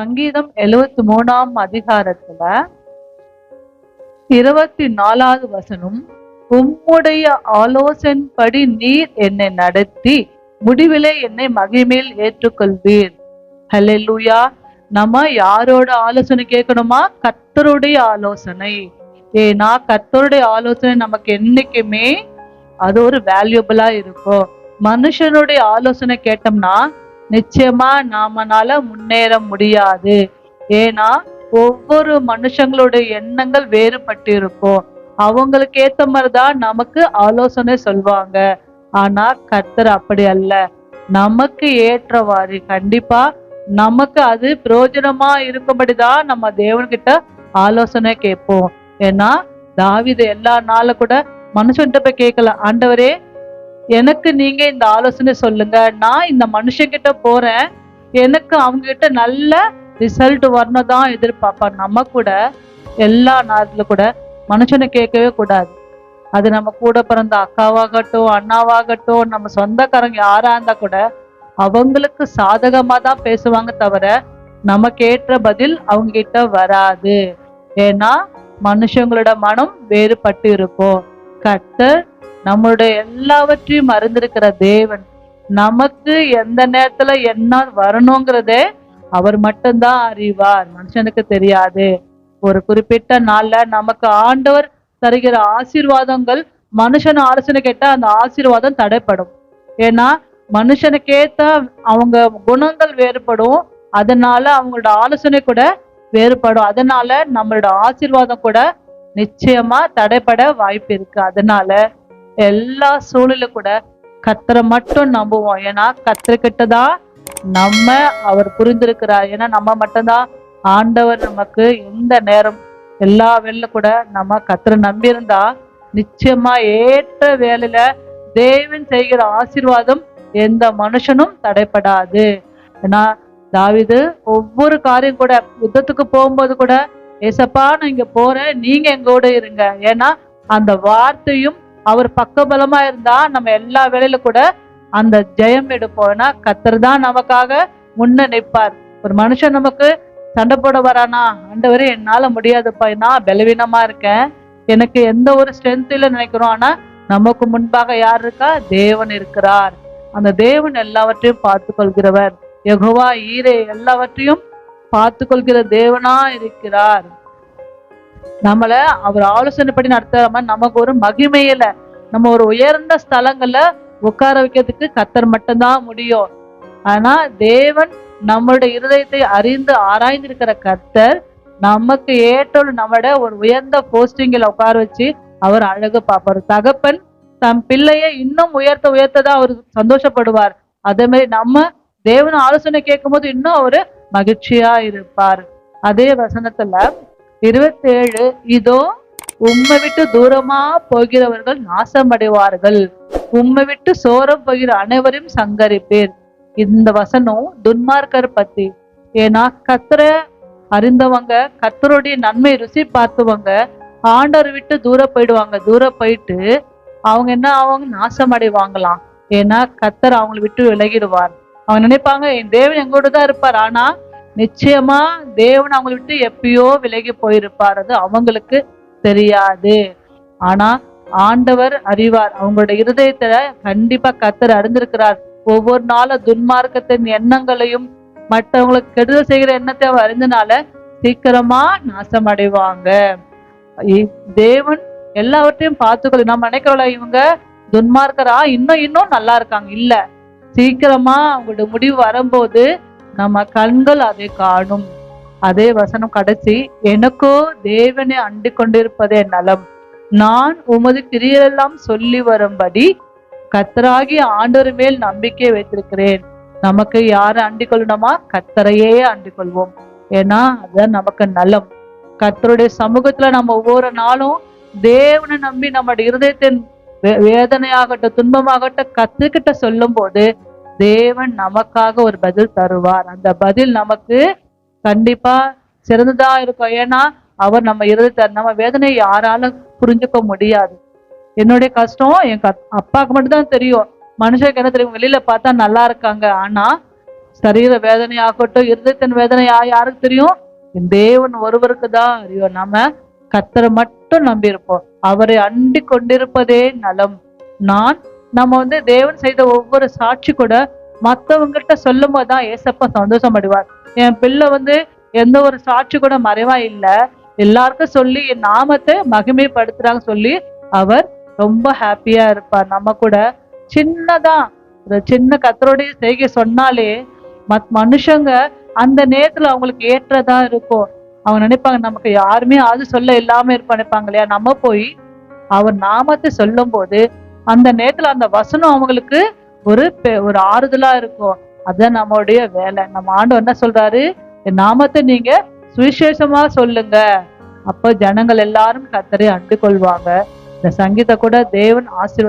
சங்கீதம் எழுவத்தி மூணாம் அதிகாரத்துல இருபத்தி நாலாவது வசனம் உம்முடைய ஆலோசனைப்படி நீர் என்னை நடத்தி முடிவிலே என்னை மகிமேல் ஏற்றுக்கொள்வீர். ஹalleluya நம்ம யாரோட ஆலோசனை கேட்கணுமா? கத்தருடைய ஆலோசனை. ஏன்னா கத்தருடைய ஆலோசனை நமக்கு என்னைக்குமே அது ஒரு வேல்யூபிளா இருக்கும். மனுஷனுடைய ஆலோசனை கேட்டோம்னா நிச்சயமா நாமனால முன்னேற முடியாது. ஏன்னா ஒவ்வொரு மனுஷங்களுடைய எண்ணங்கள் வேறுபட்டு இருக்கும் அவங்களுக்கு ஏத்த மாதிரிதான் நமக்கு ஆலோசனை சொல்வாங்க. ஆனா கர்த்தர் அப்படி அல்ல. நமக்கு ஏற்றவாறு கண்டிப்பா நமக்கு அது பிரயோஜனமா இருக்கும்படிதான் நம்ம தேவன்கிட்ட ஆலோசனை கேட்போம். ஏன்னா தாவித எல்லா நாளும் கூட மனுஷன்கிட்ட போய் கேட்கல. ஆண்டவரே எனக்கு நீங்க இந்த ஆலோசனை சொல்லுங்க. நான் இந்த மனுஷங்கிட்ட போறேன். எனக்கு அவங்க கிட்ட நல்ல ரிசல்ட் வரணும் தான் எதிர்பார்ப்பேன். நம்ம கூட எல்லா நேரத்துல கூட மனுஷனை கேட்கவே கூடாது. அது நம்ம கூட பிறந்த அக்காவாகட்டும் அண்ணாவாகட்டும் நம்ம சொந்தக்காரங்க யாரா இருந்தா கூட அவங்களுக்கு சாதகமா தான் பேசுவாங்க தவிர நமக்கு ஏற்ற பதில் அவங்க கிட்ட வராது. ஏன்னா மனுஷங்களோட மனம் வேறுபட்டு இருக்கும். கர்த்தர் நம்மளுடைய எல்லாவற்றையும் அறிந்திருக்கிற தேவன் நமக்கு எந்த நேரத்துல என்ன வரணுங்கிறதே அவர் மட்டும்தான் அறிவார். மனுஷனுக்கு தெரியாது. ஒரு குறிப்பிட்ட நாள்ல நமக்கு ஆண்டவர் தருகிற ஆசீர்வாதங்கள் மனுஷன் ஆலோசனை கேட்டா அந்த ஆசீர்வாதம் தடைப்படும். ஏன்னா மனுஷனுக்கேத்த அவங்க குணங்கள் வேறுபடும். அதனால அவங்களோட ஆலோசனை கூட வேறுபடும். அதனால நம்மளோட ஆசீர்வாதம் கூட நிச்சயமா தடைப்பட வாய்ப்பு இருக்கு. அதனால எல்லா சூழல கூட கத்தரை மட்டும் நம்புவோம். ஏன்னா கத்தர்கிட்ட தான் நம்ம அவர் புரிந்திருக்கிறார். ஏன்னா நம்ம மட்டும்தான் ஆண்டவர் நமக்கு எந்த நேரம் எல்லா வேலையில கூட நம்ம கத்தரை நம்பியிருந்தா நிச்சயமா ஏற்ற வேலையில தேவன் செய்கிற ஆசீர்வாதம் எந்த மனுஷனும் தடைப்படாது. ஏன்னா தாவிது ஒவ்வொரு காரியம் கூட யுத்தத்துக்கு போகும்போது கூட ஏசப்பா நான் இங்க போறேன் நீங்க எங்கூட இருங்க. ஏன்னா அந்த வார்த்தையும் அவர் பக்கபலமா இருந்தா நம்ம எல்லா வேலையில கூட அந்த ஜெயம் எடுப்போம்னா கத்தர் தான் நமக்காக முன்ன நிற்பார். ஒரு மனுஷன் நமக்கு சண்டை போட வரானா? ஆண்டவரே என்னால முடியாதுப்பா. நான் பலவீனமா இருக்கேன். எனக்கு எந்த ஒரு ஸ்ட்ரென்த் இல்லை நினைக்கிறோம். ஆனா நமக்கு முன்பாக யார் இருக்கா? தேவன் இருக்கிறார். அந்த தேவன் எல்லாவற்றையும் பார்த்து கொள்கிறவர் எகுவா ஈரே எல்லாவற்றையும் பார்த்து கொள்கிற தேவனா இருக்கிறார். நம்மள அவர் ஆலோசனைப்படி நடத்தாம நமக்கு ஒரு மகிமையில நம்ம ஒரு உயர்ந்த ஸ்தலங்கள்ல உட்கார வைக்கிறதுக்கு கத்தர் மட்டும்தான் முடியும். ஆனா தேவன் நம்மளுடைய இருதயத்தை அறிந்து ஆராய்ந்திருக்கிற கத்தர் நமக்கு ஏற்றோடு நம்மட ஒரு உயர்ந்த போஸ்டிங்கில் உட்கார வச்சு அவர் அழகு பார்ப்பார். தகப்பன் தம் பிள்ளைய இன்னும் உயர்த்த உயர்த்ததான் அவர் சந்தோஷப்படுவார். அதே மாதிரி நம்ம தேவன் ஆலோசனை கேட்கும் போது இன்னும் அவரு மகிழ்ச்சியா இருப்பார். அதே வசனத்துல இருபத்தேழு இதோ உம்மை விட்டு தூரமா போகிறவர்கள் நாசமடைவார்கள். உம்மை விட்டு சோரம் போகிற அனைவரையும் சங்கரிப்பேர். இந்த வசனம் துன்மார்க்கர் பத்தி. ஏன்னா கத்தரை அறிந்தவங்க கத்தருடைய நன்மை ருசி பார்த்தவங்க ஆண்டவர் விட்டு தூர போயிடுவாங்க. தூர போயிட்டு அவங்க என்ன அவங்க நாசம் அடைவாங்களாம் ஏன்னா கத்தர் அவங்களை விட்டு விலகிடுவார். அவங்க நினைப்பாங்க என் தேவன் எங்கூட தான் இருப்பார். ஆனா நிச்சயமா தேவன் அவங்களை விட்டு எப்பயோ விலகி போயிருப்பார். அது அவங்களுக்கு தெரியாது. ஆனா ஆண்டவர் அறிவார். அவங்களோட இருதயத்துல கண்டிப்பா கத்தர் அறிந்திருக்கிறார். ஒவ்வொரு நாளும் துன்மார்க்கத்தின் எண்ணங்களையும் மற்றவங்களுக்கு கெடுதல் செய்கிற எண்ணத்தை அவர் அறிந்தனால சீக்கிரமா நாசம் அடைவாங்க இ- தேவன் எல்லாவற்றையும் பார்த்துக்கொள்ள நம்ம நினைக்கிறோம் இவங்க துன்மார்க்கரா? இன்னும் இன்னும் நல்லா இருக்காங்க. இல்ல. சீக்கிரமா அவங்களோட முடிவு வரும்போது நம்ம கண்கள் அதை காணும். அதே வசனம் கடைசி எனக்கோ தேவனை அண்டு கொண்டிருப்பதே நலம். நான் உமது கிரியெல்லாம் சொல்லி வரும்படி கத்தராகி ஆண்டவர் மேல் நம்பிக்கை வைத்திருக்கிறேன். நமக்கு யாரை அண்டிக் கொள்ளணுமா? கத்தரையே அண்டி கொள்வோம். ஏன்னா அதுதான் நமக்கு நலம். கத்தருடைய சமூகத்துல நம்ம ஒவ்வொரு நாளும் தேவனை நம்பி நம்முடைய இருதயத்தின் வே- வேதனையாகட்டும் துன்பமாகட்டும் கத்துக்கிட்ட சொல்லும் போது தேவன் நமக்காக ஒரு பதில் தருவார். அந்த பதில் நமக்கு கண்டிப்பா சிறந்ததா இருக்கும். ஏன்னா அவர் நம்ம இருதயத்தை நம்ம வேதனையை யாராலும் புரிஞ்சுக்க முடியாது. என்னுடைய கஷ்டம் என் கத்- அப்பாவுக்கு மட்டும்தான் தெரியும். மனுஷனுக்கு என்ன தெரியும் வெளியில பார்த்தா நல்லா இருக்காங்க. ஆனா சரீர வேதனையாகட்டும் இருதயத்தின் வேதனை யாருக்கு தெரியும்? என் தேவன் ஒருவருக்கு தான் அறியும். நம்ம கத்தரை மட்டும் நம்பி இருப்போம் அவரை அண்டி கொண்டிருப்பதே நலம். நான் நம்ம வந்து தேவன் செய்த ஒவ்வொரு சாட்சி கூட மத்தவங்ககிட்ட சொல்லும் போதுதான் ஏசப்பா சந்தோஷம் அடைவார் என் பிள்ளை வந்து எந்த ஒரு சாட்சி கூட மறைவா இல்லை. எல்லாருக்கும் சொல்லி என் நாமத்தை மகிமைப்படுத்துறாங்க சொல்லி அவர் ரொம்ப ஹாப்பியா இருப்பார். நம்ம கூட சின்னதா ஒரு சின்ன கத்தருடைய செய்கை சொன்னாலே மத் மனுஷங்க அந்த நேரத்துல அவங்களுக்கு ஏற்றதா இருக்கும். அவங்க நினைப்பாங்க நமக்கு யாருமே அது சொல்ல இல்லாம இருப்ப நினைப்பாங்க இல்லையா? நம்ம போய் அவர் நாமத்தை சொல்லும் போது அந்த நேரத்துல அந்த வசனம் அவங்களுக்கு ஒரு பெ- ஒரு ஆறுதலா இருக்கும். அதுதான் நம்மளுடைய வேலை. நம்ம ஆண்டு என்ன சொல்றாரு? என் நாமத்தை நீங்க சுவிசேஷமா சொல்லுங்க. அப்ப ஜனங்கள் எல்லாரும் கத்தரை அண்டு கொள்வாங்க இந்த சங்கீத கூட தேவன் ஆசீர்வாத